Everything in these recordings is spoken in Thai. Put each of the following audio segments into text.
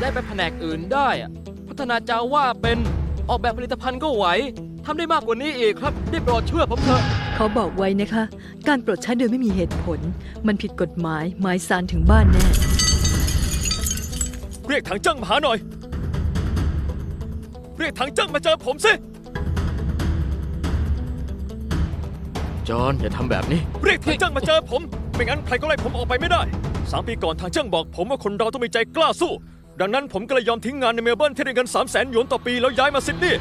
ย้ายไปแผนกอื่นได้อะพัฒนาจาว่าเป็นออกแบบผลิตภัณฑ์ก็ไหวทำได้มากกว่านี้อีกครับได้โปรดเชื่อผมเถอะ เขาบอกไว้นะคะ การปลดใช้โดยไม่มีเหตุผล มันผิดกฎหมายหมายสารถึงบ้านแน่ เรียกถังจั่งมาหาหน่อย เรียกถังจั่งมาเจอผมสิจอห์นอย่าทำแบบนี้ เรียกถังจั่งมาเจอผม ไม่งั้นใครก็ไล่ผมออกไปไม่ได้สามปีก่อนทางจั่งบอกผมว่าคนเราต้องมีใจกล้าสู้ ดังนั้นผมก็เลยยอมทิ้งงานในเมลเบิร์นที่ได้เงิน3 0 0แสนหยวนต่อปีแล้วย้ายมาซิดนีย์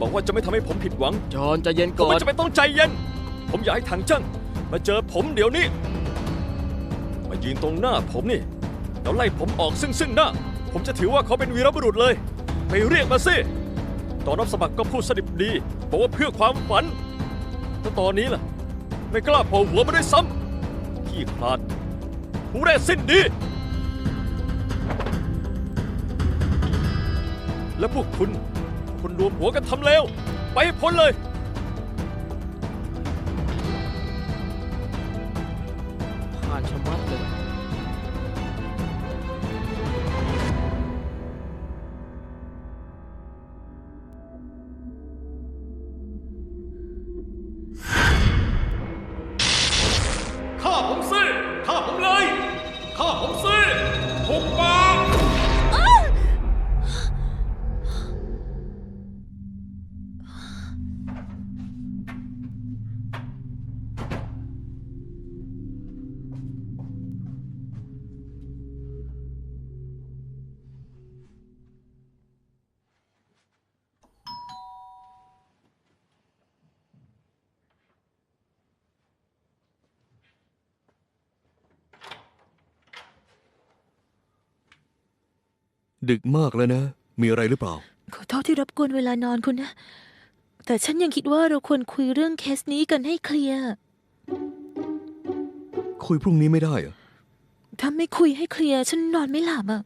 บอกว่าจะไม่ทำให้ผมผิดหวังจอห์นใจะเย็นผมก่อไม่น จะเป็นต้องใจเย็น ผมอยากให้ถังจั่งมาเจอผมเดี๋ยวนี้ มายืนตรงหน้าผมนี่แล้วไล่ผมออกซึ่งซึ่งหน้า ผมจะถือว่าเขาเป็นวีรบุรุษเลย ไปเรียกมาสิตอนรับสมัครก็พูดสดิบดี บอกว่าเพื่อความฝันแล้วตอนนี้ล่ะ ไม่กล้าโผล่หัวมาด้วยซ้ำขี้ขลาดผู้แรกสิ้นดี และพวกคุณ คุณรวมหัวกันทำเลว ไปให้พ้นเลย ผ่านชะมัดเลยฆ่าผมสิฆ่าผมเลยฆ่าผมสิถูกปาก ดึกมากแล้วนะ มีอะไรหรือเปล่า ขอโทษที่รบกวนเวลานอนคุณนะ แต่ฉันยังคิดว่าเราควรคุยเรื่องเคสนี้กันให้เคลียร์คุยพรุ่งนี้ไม่ได้เหรอ ถ้าไม่คุยให้เคลียร์ฉันนอนไม่หลับอะ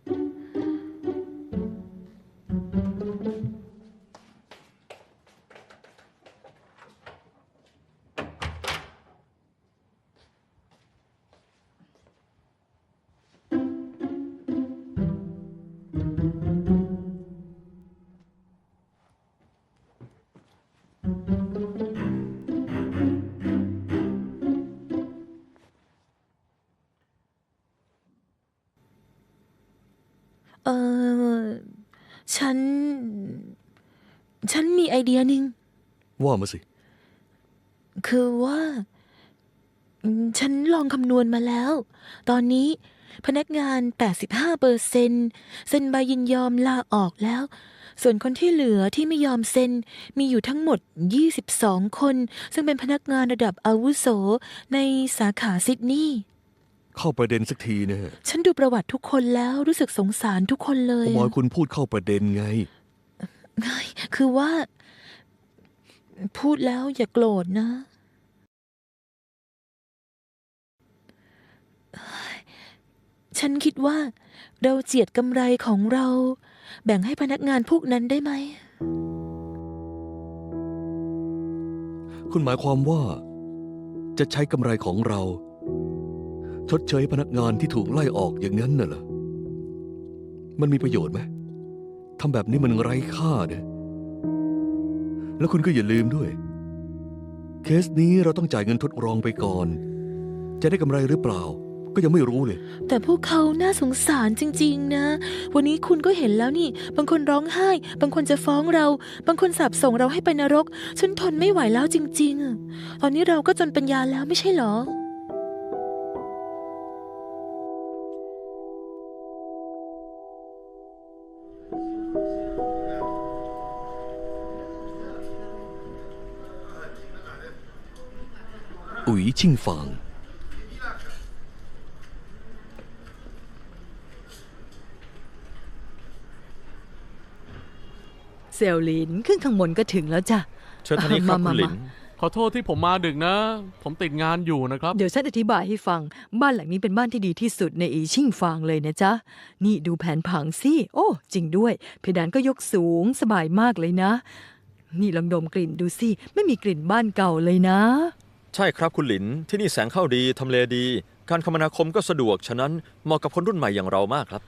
เออ ฉัน ฉันมีไอเดียหนึ่ง ว่ามาสิ คือว่าอืมฉันลองคำนวณมาแล้ว ตอนนี้พนักงาน 85เปอร์เซ็นเซ็นใบยินยอมลาออกแล้ว ส่วนคนที่เหลือที่ไม่ยอมเซ็นมีอยู่ทั้งหมด 22 คน ซึ่งเป็นพนักงานระดับอาวุโสในสาขาซิดนีย์เข้าประเด็นสักทีนะฉันดูประวัติทุกคนแล้วรู้สึกสงสารทุกคนเลผยมบอกอะให้คุณพูดเข้าประเด็นไงคือว่า พูดแล้วอย่าโกรธนะเฮ้ย ฉันคิดว่าเราเจียดกำไรของเรา แบ่งให้พนักงานพวกนั้นได้ไหม คุณหมายความว่า จะใช้กำไรของเรา ชดเชยพนักงานที่ถูกไล่ออกอย่างนั้นน่ะเหรอ มันมีประโยชน์ไหมทำแบบนี้มันไร้ค่าเนี่ยแล้วคุณก็อย่าลืมด้วย เคสนี้เราต้องจ่ายเงินทดลองไปก่อน จะได้กำไรหรือเปล่า ก็ยังไม่รู้เลย แต่พวกเขาน่าสงสารจริง ๆ นะ วันนี้คุณก็เห็นแล้วนี่ บางคนร้องไห้ บางคนจะฟ้องเรา บางคนสาบส่งเราให้ไปนรก ฉันทนไม่ไหวแล้วจริงๆอะตอนนี้เราก็จนปัญญาแล้วไม่ใช่เหรอ อุ๋ยชิงฟาง ซลลินขึ้นข้างบนก็ถึงแล้วจ้ะ เชิญทางนี้ครับมาคุณหลินมาขอโทษที่ผมมาดึกนะ ผมติดงานอยู่นะครับ เดี๋ยวฉันอธิบายให้ฟัง บ้านหลังนี้เป็นบ้านที่ดีที่สุดในอีชิงฟางเลยนะจ๊ะ นี่ดูแผนผังสิ โอ้ จริงด้วย เพดานก็ยกสูงสบายมากเลยนะ นี่ลองดมกลิ่นดูสิ ไม่มีกลิ่นบ้านเก่าเลยนะ ใช่ครับคุณหลิน ที่นี่แสงเข้าดี ทำเลดี การคมนาคมก็สะดวก ฉะนั้นเหมาะกับคนรุ่นใหม่อย่างเรามากครับ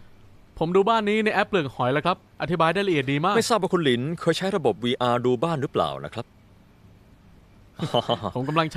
ผมดูบ้านนี้ในแอปเปลือกหอยแล้วครับ อธิบายได้ละเอียดดีมาก ไม่ทราบว่าคุณหลินเคยใช้ระบบ VR ดูบ้านหรือเปล่านะครับ ผมกำลัง